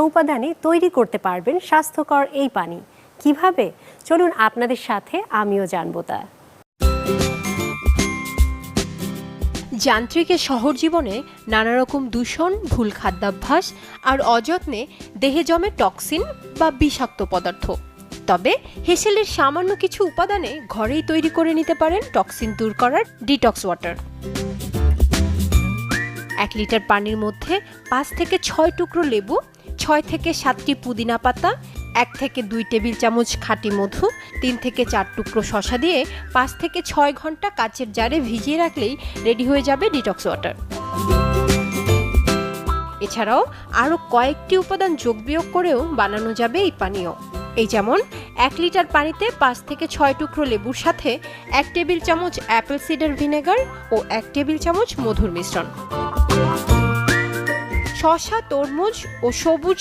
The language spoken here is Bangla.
উপাদানে তৈরি করতে পারবেন স্বাস্থ্যকর এই পানি। কীভাবে? চলুন আপনাদের সাথে আমিও জানব তা। যান্ত্রিকের শহর জীবনে নানা রকম দূষণ, ভুল খাদ্যাভ্যাস আর অযত্নে দেহে জমে টক্সিন বা বিষাক্ত পদার্থ। তবে হেসেলের সামান্য কিছু উপাদানে ঘরেই তৈরি করে নিতে পারেন টক্সিন দূর করার ডিটক্স ওয়াটার। এক লিটার পানির মধ্যে পাঁচ থেকে ছয় টুকরো লেবু, ছয় থেকে সাতটি পুদিনা পাতা, এক থেকে দুই টেবিল চামচ খাঁটি মধু, তিন থেকে চার টুকরো শশা দিয়ে পাঁচ থেকে ছয় ঘণ্টা কাচের জারে ভিজিয়ে রাখলেই রেডি হয়ে যাবে ডিটক্স ওয়াটার। এছাড়াও আরও কয়েকটি উপাদান যোগ বিয়োগ করেও বানানো যাবে এই পানীয়। এই যেমন, এক লিটার পানিতে পাঁচ থেকে ছয় টুকরো লেবুর সাথে এক টেবিল চামচ অ্যাপেল সিডার ভিনেগার ও এক টেবিল চামচ মধুর মিশ্রণ। শসা তরমুজ ও সবুজ